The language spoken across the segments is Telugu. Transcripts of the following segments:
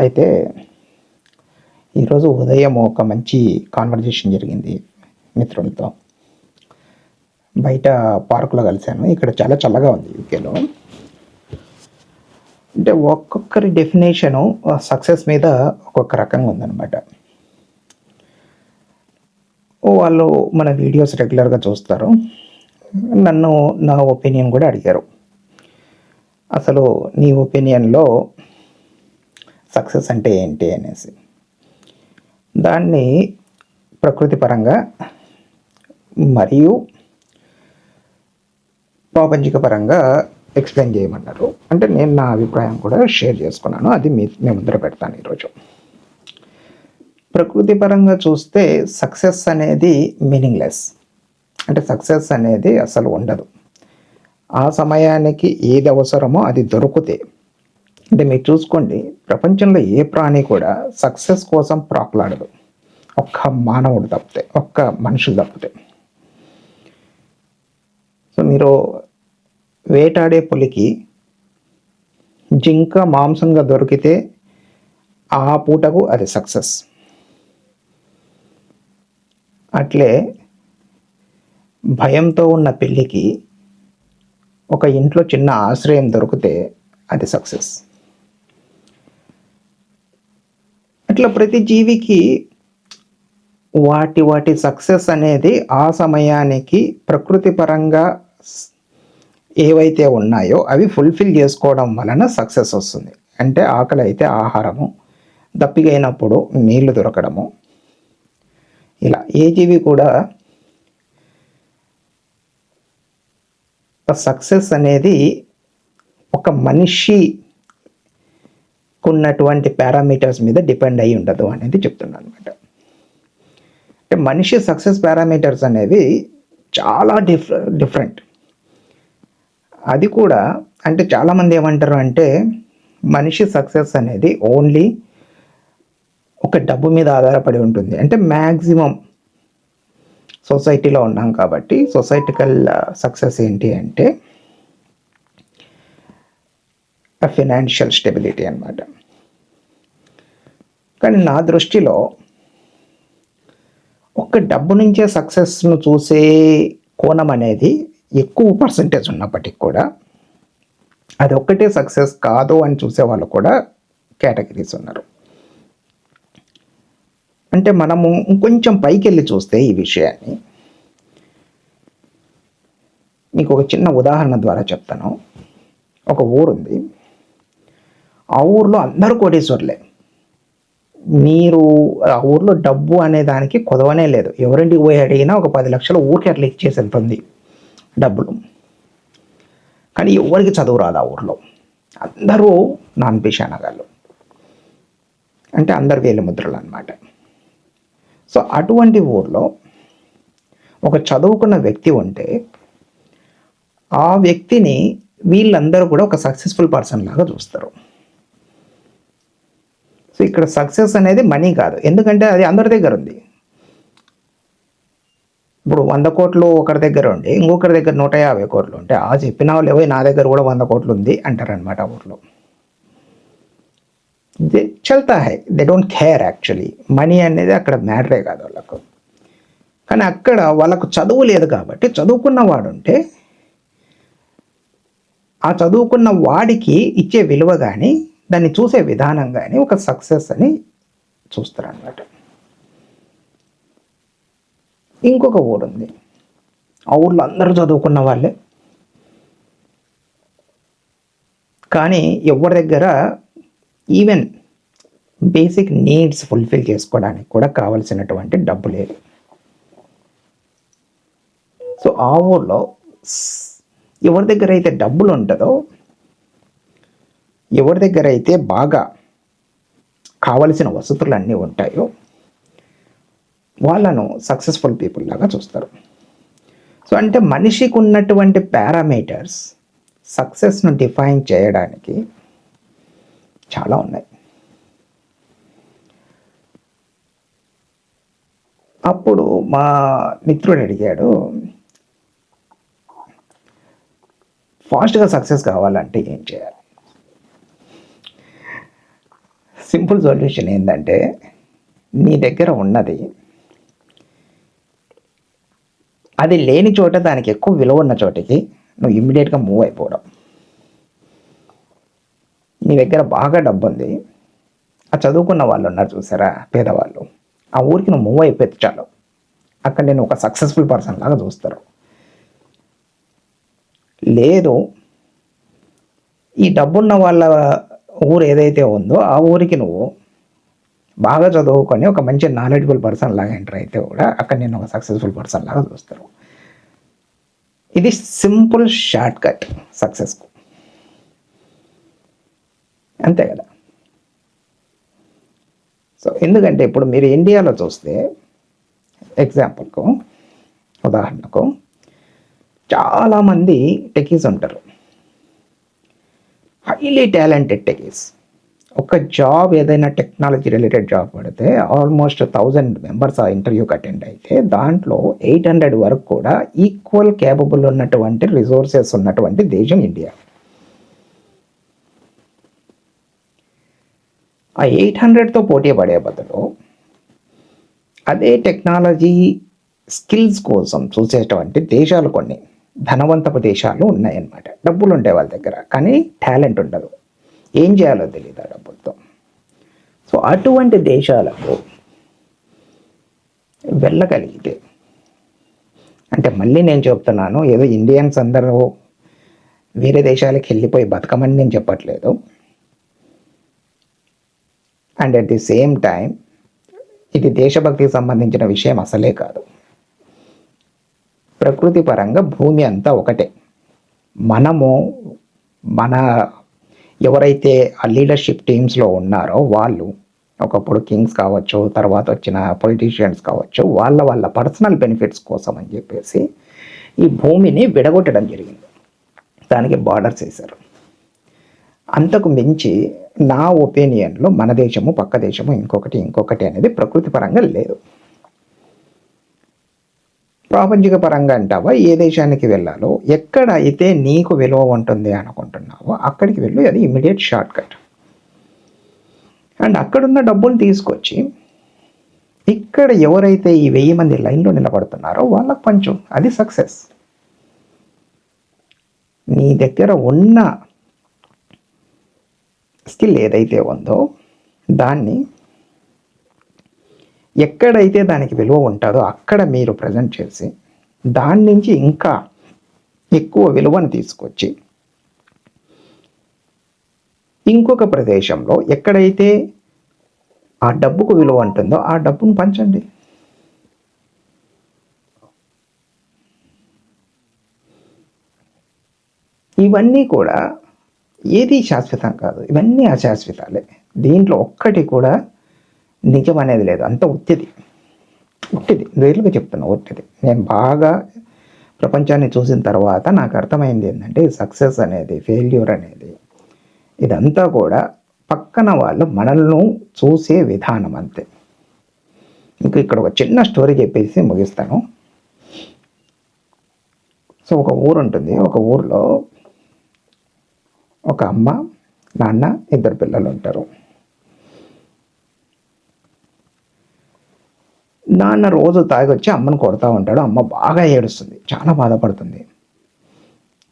అయితే ఈరోజు ఉదయం ఒక మంచి కాన్వర్జేషన్ జరిగింది మిత్రులతో. బయట పార్కులో కలిశాను. ఇక్కడ చాలా చల్లగా ఉంది యూకేలో. అంటే ఒక్కొక్కరి డెఫినేషను సక్సెస్ మీద ఒక్కొక్క రకంగా ఉందన్నమాట. వాళ్ళు మన వీడియోస్ రెగ్యులర్గా చూస్తారు. నన్ను నా ఒపీనియన్ కూడా అడిగారు. అసలు నీ ఒపీనియన్లో సక్సెస్ అంటే ఏంటి అనేసి. దాన్ని ప్రకృతి పరంగా మరియు ప్రాపంచిక పరంగా ఎక్స్ప్లెయిన్ చేయమన్నారు. అంటే నేను నా అభిప్రాయం కూడా షేర్ చేసుకున్నాను. అది మీ మీ ముందర పెడతాను ఈరోజు. ప్రకృతి పరంగా చూస్తే సక్సెస్ అనేది మీనింగ్లెస్. అంటే సక్సెస్ అనేది అసలు ఉండదు. ఆ సమయానికి ఏది అవసరమో అది దొరికితే అంటే మీరు చూసుకోండి ప్రపంచంలో ఏ ప్రాణి కూడా సక్సెస్ కోసం ప్రాకులాడదు. ఒక్క మానవుడు తప్పితే ఒక్క మనుషులు తప్పితే. సో మీరు వేటాడే పులికి జింక మాంసంగా దొరికితే ఆ పూటకు అది సక్సెస్. అట్లే భయంతో ఉన్న పెళ్ళికి ఒక ఇంట్లో చిన్న ఆశ్రయం దొరికితే అది సక్సెస్. అట్లా ప్రతి జీవికి వాటి వాటి సక్సెస్ అనేది ఆ సమయానికి ప్రకృతి పరంగా ఏవైతే ఉన్నాయో అవి ఫుల్ఫిల్ చేసుకోవడం వలన సక్సెస్ వస్తుంది. అంటే ఆకలి అయితే ఆహారము దప్పిగైనప్పుడు నీళ్ళు దొరకడము. ఇలా ఏ జీవి కూడా సక్సెస్ అనేది ఒక మనిషి ఉన్నటువంటి పారామీటర్స్ మీద డిపెండ్ అయి ఉండదు అనేది చెప్తున్నాను అనమాట అంటే మనిషి సక్సెస్ పారామీటర్స్ అనేవి చాలా డిఫ్ డిఫరెంట్ అది కూడా అంటే చాలామంది ఏమంటారు అంటే మనిషి సక్సెస్ అనేది ఓన్లీ ఒక డబ్బు మీద ఆధారపడి ఉంటుంది. అంటే మ్యాక్సిమం సొసైటీలో ఉన్నాం కాబట్టి సొసైటికల్ సక్సెస్ uh, ఏంటి అంటే ఫినాన్షియల్ స్టెబిలిటీ అనమాట కానీ నా దృష్టిలో ఒక్క డబ్బు నుంచే సక్సెస్ను చూసే కోణం అనేది ఎక్కువ పర్సంటేజ్ ఉన్నప్పటికీ కూడా అది ఒక్కటే సక్సెస్ కాదు అని చూసే వాళ్ళు కూడా కేటగిరీస్ ఉన్నారు. అంటే మనము ఇంకొంచెం పైకి వెళ్ళి చూస్తే ఈ విషయాన్ని మీకు ఒక చిన్న ఉదాహరణ ద్వారా చెప్తాను. ఒక ఊరుంది. ఆ ఊర్లో అందరూ కోటేశ్వర్లే. మీరు ఆ ఊర్లో డబ్బు అనే దానికి కొదవనే లేదు. ఎవరింటికి పోయి అడిగినా ఒక పది లక్షలు ఊరికి అట్లా ఇచ్చేసి వెళ్తుంది డబ్బులు. కానీ ఎవరికి చదువు రాదు ఆ ఊర్లో. అందరూ నాన్ పిషానగాళ్ళు అంటే అందరు వేలు ముద్రలు అనమాట సో అటువంటి ఊర్లో ఒక చదువుకున్న వ్యక్తి ఉంటే ఆ వ్యక్తిని వీళ్ళందరూ కూడా ఒక సక్సెస్ఫుల్ పర్సన్ లాగా చూస్తారు. సో ఇక్కడ సక్సెస్ అనేది మనీ కాదు. ఎందుకంటే అది అందరి దగ్గర ఉంది. ఇప్పుడు వంద కోట్లు ఒకరి దగ్గర ఉండి ఇంకొకరి దగ్గర నూట యాభై కోట్లు ఉంటే ఆ చెప్పిన వాళ్ళు ఏవో నా దగ్గర కూడా వంద కోట్లు ఉంది అంటారనమాట ఊర్లో. దే చల్తా high. They don't care actually money అనేది అక్కడ మ్యాటరే కాదు వాళ్ళకు. కానీ అక్కడ వాళ్ళకు చదువు లేదు కాబట్టి చదువుకున్న వాడు ఉంటే ఆ చదువుకున్న వాడికి ఇచ్చే విలువ కానీ దాన్ని చూసే విధానం కానీ ఒక సక్సెస్ అని చూస్తారనమాట ఇంకొక ఊరు ఉంది. ఆ ఊర్లో అందరూ చదువుకున్న వాళ్ళే. కానీ ఎవరి దగ్గర ఈవెన్ బేసిక్ నీడ్స్ ఫుల్ఫిల్ చేసుకోవడానికి కూడా కావలసినటువంటి డబ్బు లేదు. సో ఆ ఊర్లో ఎవరి దగ్గర అయితే డబ్బులు ఉంటుందో ఎవరి దగ్గర అయితే బాగా కావలసిన వసతులు అన్నీ ఉంటాయో వాళ్ళను సక్సెస్ఫుల్ పీపుల్ లాగా చూస్తారు. సో అంటే మనిషికి ఉన్నటువంటి పారామీటర్స్ సక్సెస్ను డిఫైన్ చేయడానికి చాలా ఉన్నాయి. అప్పుడు మా మిత్రుడు అడిగాడు ఫాస్ట్గా సక్సెస్ కావాలంటే ఏం చేయాలి? సింపుల్ సొల్యూషన్ ఏంటంటే నీ దగ్గర ఉన్నది అది లేని చోట దానికి ఎక్కువ విలువ ఉన్న చోటికి నువ్వు ఇమ్మీడియట్గా మూవ్ అయిపోవడం. నీ దగ్గర బాగా డబ్బు ఉంది ఆ చదువుకున్న వాళ్ళు ఉన్నారు చూసారా పేదవాళ్ళు. ఆ ఊరికి నువ్వు మూవ్ అయిపోతే చాలు. అక్కడ నేను ఒక సక్సెస్ఫుల్ పర్సన్ లాగా చూస్తారు. లేదు ఈ డబ్బున్న వాళ్ళ ఊరు ఏదైతే ఉందో ఆ ఊరికి నువ్వు బాగా చదువుకొని ఒక మంచి నాలెడ్జబుల్ పర్సన్ లాగా ఎంటర్ అయితే కూడా అక్కడ నేను ఒక సక్సెస్ఫుల్ పర్సన్ లాగా చూస్తారు. ఇది సింపుల్ షార్ట్ కట్ సక్సెస్కు అంతే కదా? సో ఎందుకంటే ఇప్పుడు మీరు ఇండియాలో చూస్తే ఎగ్జాంపుల్కు ఉదాహరణకు చాలామంది టెకీస్ ఉంటారు. హైలీ టాలెంటెడ్ టెకీస్ ఒక జాబ్ ఏదైనా టెక్నాలజీ రిలేటెడ్ జాబ్ పడితే ఆల్మోస్ట్ థౌజండ్ మెంబర్స్ ఆ ఇంటర్వ్యూకి అటెండ్ అయితే దాంట్లో ఎయిట్ హండ్రెడ్ వరకు కూడా ఈక్వల్ క్యాపబుల్ ఉన్నటువంటి రిసోర్సెస్ ఉన్నటువంటి దేశం ఇండియా ఆ ఎయిట్ హండ్రెడ్తో పోటీ పడే బదులు అదే టెక్నాలజీ స్కిల్స్ కోసం చూసేటువంటి దేశాలు కొన్ని. ధనవంతపు దేశాలు ఉన్నాయన్నమాట. డబ్బులు ఉంటాయి వాళ్ళ దగ్గర కానీ టాలెంట్ ఉండదు. ఏం చేయాలో తెలియదు ఆ డబ్బులతో. సో అటువంటి దేశాలకు వెళ్ళగలిగితే అంటే మళ్ళీ నేను చెప్తున్నాను ఏదో ఇండియన్స్ అందరూ వేరే దేశాలకు వెళ్ళిపోయి బతకమని నేను చెప్పట్లేదు. And at the same time ఇది దేశభక్తికి సంబంధించిన విషయం అసలే కాదు. ప్రకృతి పరంగా భూమి అంతా ఒకటే. మనము మన ఎవరైతే ఆ లీడర్షిప్ టీమ్స్లో ఉన్నారో వాళ్ళు ఒకప్పుడు కింగ్స్ కావచ్చు తర్వాత వచ్చిన పొలిటీషియన్స్ కావచ్చు వాళ్ళ వాళ్ళ పర్సనల్ బెనిఫిట్స్ కోసం అని చెప్పేసి ఈ భూమిని విడగొట్టడం జరిగింది. దానికి బార్డర్స్ వేశారు. అంతకు మించి నా ఒపీనియన్లో మన దేశము పక్క దేశము ఇంకొకటి ఇంకొకటి అనేది ప్రకృతి పరంగా లేదు. ప్రాపంచిక పరంగా అంటావా? ఏ దేశానికి వెళ్ళాలో? ఎక్కడ అయితే నీకు విలువ ఉంటుంది అనుకుంటున్నావో అక్కడికి వెళ్ళు. అది ఇమీడియట్ షార్ట్ కట్ అండ్ అక్కడున్న డబ్బులు తీసుకొచ్చి ఇక్కడ ఎవరైతే ఈ వెయ్యి మంది లైన్లో నిలబడుతున్నారో వాళ్ళకు పంచు. అది సక్సెస్ నీ దగ్గర ఉన్న స్కిల్ ఏదైతే ఉందో దాన్ని ఎక్కడైతే దానికి విలువ ఉంటుందో అక్కడ మీరు ప్రజెంట్ చేసి దాని నుంచి ఇంకా ఎక్కువ విలువను తీసుకొచ్చి ఇంకొక ప్రదేశంలో ఎక్కడైతే ఆ డబ్బుకు విలువ ఉంటుందో ఆ డబ్బును పంచండి. ఇవన్నీ కూడా ఏది శాశ్వతం కాదు. ఇవన్నీ అశాశ్వతాలే. దీంట్లో ఒక్కటి కూడా నిజం అనేది లేదు. అంత ఉత్తిది ఉట్టిది రియల్గా చెప్తున్నా ఉట్టిది నేను బాగా ప్రపంచాన్ని చూసిన తర్వాత నాకు అర్థమైంది ఏంటంటే సక్సెస్ అనేది ఫెయిల్యూర్ అనేది ఇదంతా కూడా పక్కన వాళ్ళు మనల్ని చూసే విధానం అంతే. ఇంకా ఇక్కడ ఒక చిన్న స్టోరీ చెప్పేసి ముగిస్తాను. సో ఒక ఊరు ఉంటుంది. ఒక ఊరిలో ఒక అమ్మ నాన్న ఇద్దరు పిల్లలు ఉంటారు. నాన్న రోజు తాగొచ్చి అమ్మను కొడతా ఉంటాడు. అమ్మ బాగా ఏడుస్తుంది. చాలా బాధపడుతుంది.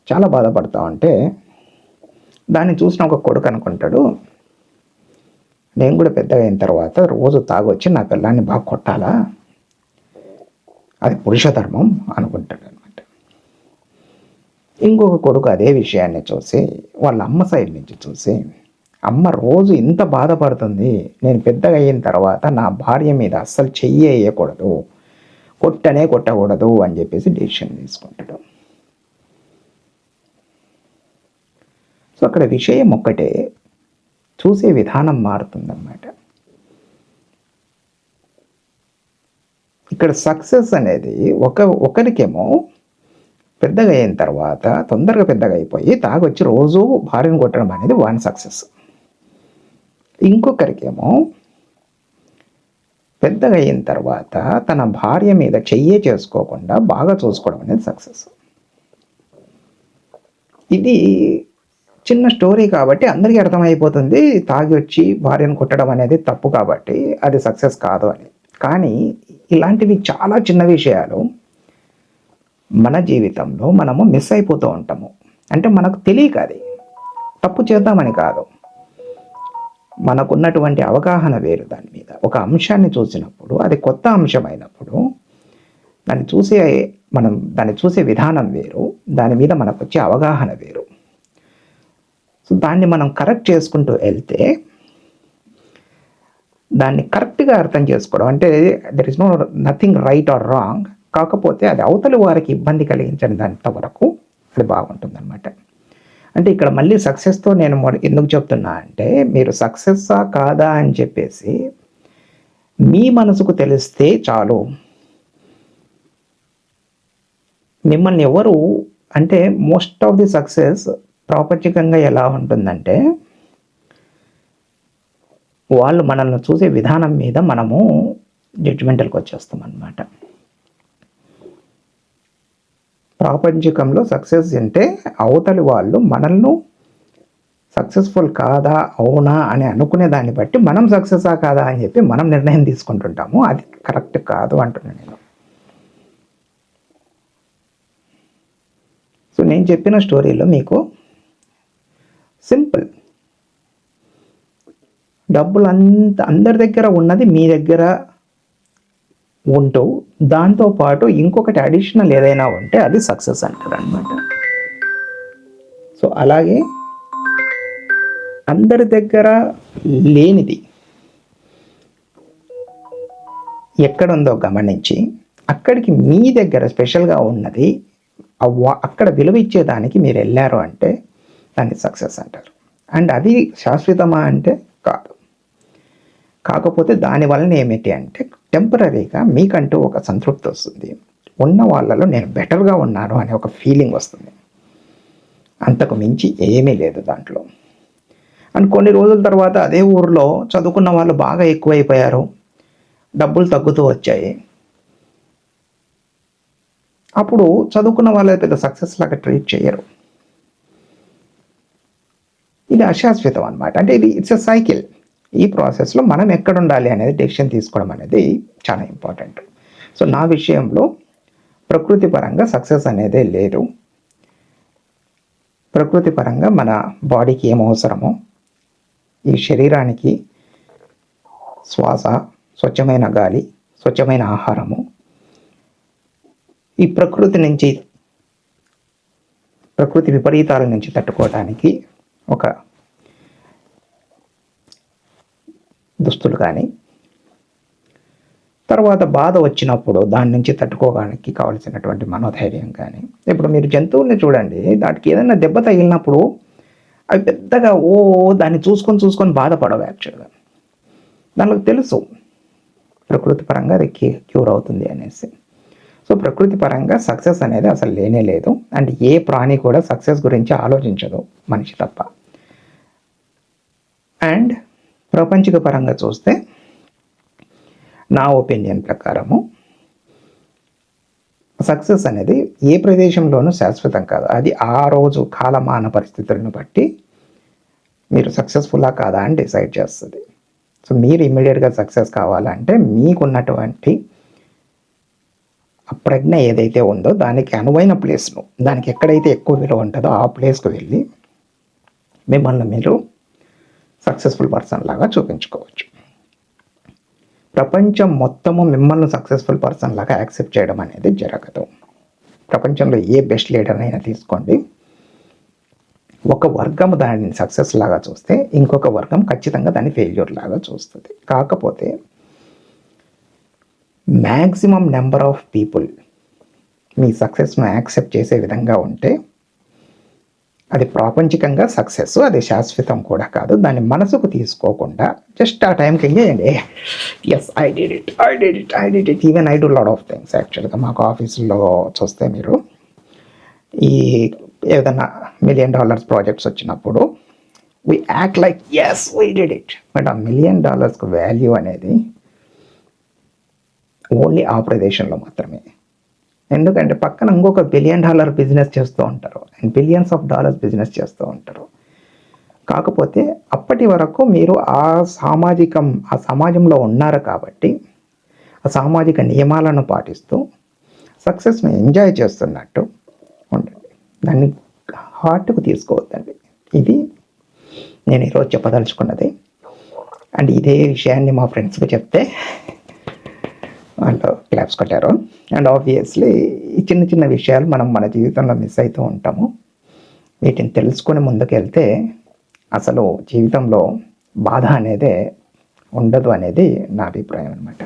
చాలా బాధపడతా ఉంటే దాన్ని చూసిన ఒక కొడుకు అనుకుంటాడు నేను కూడా పెద్దగా అయిన తర్వాత రోజు తాగొచ్చి నా పిల్లాన్ని బాగా కొట్టాలా? అది పురుష ధర్మం అనుకుంటాడు అనమాట ఇంకొక కొడుకు అదే విషయాన్ని చూసి వాళ్ళ అమ్మ సైడ్ నుంచి చూసి అమ్మ రోజు ఇంత బాధపడుతుంది నేను పెద్దగా అయిన తర్వాత నా భార్య మీద అస్సలు చెయ్యి వేయకూడదు కొట్టనే కొట్టకూడదు అని చెప్పేసి డెసిషన్ తీసుకుంటాడు. సో అక్కడ విషయం ఒక్కటే చూసే విధానం మారుతుందన్నమాట. ఇక్కడ సక్సెస్ అనేది ఒక ఒకరికేమో పెద్దగా అయిన తర్వాత తొందరగా పెద్దగా అయిపోయి తాగొచ్చి రోజు భార్యను కొట్టడం అనేది వన్ సక్సెస్ ఇంకొకరికేమో పెద్దగా అయిన తర్వాత తన భార్య మీద చెయ్యే చేసుకోకుండా బాగా చూసుకోవడం అనేది సక్సెస్. ఇది చిన్న స్టోరీ కాబట్టి అందరికీ అర్థమైపోతుంది తాగి వచ్చి భార్యను కొట్టడం అనేది తప్పు కాబట్టి అది సక్సెస్ కాదు అని. కానీ ఇలాంటివి చాలా చిన్న విషయాలు మన జీవితంలో మనము మిస్ అయిపోతూ ఉంటాము. అంటే మనకు తెలియక అది. తప్పు చేద్దామని కాదు. మనకున్నటువంటి అవగాహన వేరు దాని మీద. ఒక అంశాన్ని చూసినప్పుడు అది కొత్త అంశం అయినప్పుడు దాన్ని చూసే మనం దాన్ని చూసే విధానం వేరు దాని మీద మనకు వచ్చే అవగాహన వేరు. సో దాన్ని మనం కరెక్ట్ చేసుకుంటూ వెళ్తే దాన్ని కరెక్ట్గా అర్థం చేసుకోవడం అంటే there is no nothing right or wrong కాకపోతే అది అవతలి వారికి ఇబ్బంది కలిగించని దాంతవరకు అది బాగుంటుంది అంటే ఇక్కడ మళ్ళీ సక్సెస్తో నేను ఎందుకు చెప్తున్నా అంటే మీరు సక్సెస్సా కాదా అని చెప్పేసి మీ మనసుకు తెలిస్తే చాలు. మిమ్మల్ని ఎవరు అంటే మోస్ట్ ఆఫ్ ది సక్సెస్ ప్రాపంచికంగా ఎలా ఉంటుందంటే వాళ్ళు మనల్ని చూసే విధానం మీద మనము జడ్జిమెంటల్కి వచ్చేస్తాం అన్నమాట ప్రాపంచికంలో సక్సెస్ అంటే అవతలి వాళ్ళు మనల్ని సక్సెస్ఫుల్ కాదా అవునా అని అనుకునే దాన్ని బట్టి మనం సక్సెసా కాదా అని చెప్పి మనం నిర్ణయం తీసుకుంటుంటాము. అది కరెక్ట్ కాదు అంటున్నాను నేను. సో నేను చెప్పిన స్టోరీలో మీకు సింపుల్. డబ్బులు అంత అందరి దగ్గర ఉన్నది మీ దగ్గర ఉంటూ దాంతో పాటు ఇంకొకటి అడిషనల్ ఏదైనా ఉంటే అది సక్సెస్ అంటారు అనమాట సో అలాగే అందరి దగ్గర లేనిది ఎక్కడుందో గమనించి అక్కడికి మీ దగ్గర స్పెషల్గా ఉన్నది అక్కడ విలువ ఇచ్చేదానికి మీరు వెళ్ళారు అంటే దాన్ని సక్సెస్ అంటారు. అండ్ అది శాశ్వతమా అంటే కాదు. కాకపోతే దాని వలన ఏమిటి అంటే టెంపరీగా మీకంటూ ఒక సంతృప్తి వస్తుంది. ఉన్న వాళ్ళలో నేను బెటర్గా ఉన్నాను అనే ఒక ఫీలింగ్ వస్తుంది. అంతకు మించి ఏమీ లేదు దాంట్లో. అండ్ కొన్ని రోజుల తర్వాత అదే ఊరిలో చదువుకున్న వాళ్ళు బాగా ఎక్కువైపోయారు. డబ్బులు తగ్గుతూ వచ్చాయి. అప్పుడు చదువుకున్న వాళ్ళ పెద్ద సక్సెస్ లాగా ట్రీట్ చేయరు. ఇది అశాశ్వతం అనమాట అంటే ఇది ఇట్స్ ఎ సైకిల్ ఈ ప్రాసెస్లో మనం ఎక్కడ ఉండాలి అనేది డెసిషన్ తీసుకోవడం అనేది చాలా ఇంపార్టెంట్ సో నా విషయంలో ప్రకృతి పరంగా సక్సెస్ అనేదే లేదు. ప్రకృతి పరంగా మన బాడీకి ఏం అవసరమో ఈ శరీరానికి శ్వాస స్వచ్ఛమైన గాలి స్వచ్ఛమైన ఆహారము ఈ ప్రకృతి నుంచి ప్రకృతి విపరీతాల నుంచి తట్టుకోవడానికి ఒక దుస్తులు కానీ. తర్వాత బాధ వచ్చినప్పుడు దాని నుంచి తట్టుకోవడానికి కావలసినటువంటి మనోధైర్యం కానీ. ఇప్పుడు మీరు జంతువుల్ని చూడండి దానికి ఏదైనా దెబ్బ తగిలినప్పుడు అవి పెద్దగా ఓ దాన్ని చూసుకొని చూసుకొని బాధపడవు యాక్చువల్గా. దానికి తెలుసు ప్రకృతి పరంగా అది క్యూ క్యూర్ అవుతుంది అనేసి. సో ప్రకృతి పరంగా సక్సెస్ అనేది అసలు లేనే లేదు. అండ్ ఏ ప్రాణి కూడా సక్సెస్ గురించి ఆలోచించదు మనిషి తప్ప. అండ్ ప్రపంచిక పరంగా చూస్తే నా ఒపీనియన్ ప్రకారము సక్సెస్ అనేది ఏ ప్రదేశంలోనూ శాశ్వతం కాదు. అది ఆ రోజు కాలమాన పరిస్థితులను బట్టి మీరు సక్సెస్ఫుల్లా కాదా అని డిసైడ్ చేస్తుంది. సో మీరు ఇమ్మీడియట్గా సక్సెస్ కావాలంటే మీకున్నటువంటి ఆ ప్రజ్ఞ ఏదైతే ఉందో దానికి అనువైన ప్లేస్ను దానికి ఎక్కడైతే ఎక్కువ విలువ ఉంటుందో ఆ ప్లేస్కు వెళ్ళి మిమ్మల్ని మీరు సక్సెస్ఫుల్ పర్సన్ లాగా చూపించుకోవచ్చు. ప్రపంచం మొత్తము మిమ్మల్ని సక్సెస్ఫుల్ పర్సన్ లాగా యాక్సెప్ట్ చేయడం అనేది జరగదు. ప్రపంచంలో ఏ బెస్ట్ లీడర్ అయినా తీసుకోండి. ఒక వర్గం దానిని సక్సెస్ లాగా చూస్తే ఇంకొక వర్గం ఖచ్చితంగా దాన్ని ఫెయిల్యూర్ లాగా చూస్తుంది. కాకపోతే మ్యాక్సిమం నెంబర్ ఆఫ్ పీపుల్ మీ సక్సెస్ను యాక్సెప్ట్ చేసే విధంగా ఉంటే అది ప్రాపంచికంగా సక్సెస్ అది శాశ్వతం కూడా కాదు. దాన్ని మనసుకు తీసుకోకుండా జస్ట్ ఆ టైంకి చేయండి? Yes I did it I did it I did it even I do lot of things యాక్చువల్గా మాకు ఆఫీసులో చూస్తే మీరు ఈ ఏదైనా మిలియన్ డాలర్స్ ప్రాజెక్ట్స్ వచ్చినప్పుడు we act like as we did it but ఆ మిలియన్ డాలర్స్కి వాల్యూ అనేది ఓన్లీ ఆ ప్రదేశంలో మాత్రమే. ఎందుకంటే పక్కన ఇంకొక బిలియన్ డాలర్ బిజినెస్ చేస్తూ ఉంటారు. And billions of dollars business చేస్తూ ఉంటారు. కాకపోతే అప్పటి వరకు మీరు ఆ సామాజికం ఆ సమాజంలో ఉన్నారు కాబట్టి ఆ సామాజిక నియమాలను పాటిస్తూ సక్సెస్ని ఎంజాయ్ చేస్తున్నట్టు ఉండండి. దాన్ని హార్ట్కు తీసుకోవద్దండి. ఇది నేను ఈరోజు చెప్పదలుచుకున్నది. అండ్ ఇదే విషయాన్ని మా ఫ్రెండ్స్కి చెప్తే వాళ్ళు క్లాప్స్ కొట్టారు. అండ్ ఆబ్వియస్లీ ఈ చిన్న చిన్న విషయాలు మనం మన జీవితంలో మిస్ అవుతూ ఉంటాము. వీటిని తెలుసుకొని ముందుకెళ్తే అసలు జీవితంలో బాధ అనేదే ఉండదు అనేది నా అభిప్రాయం అనమాట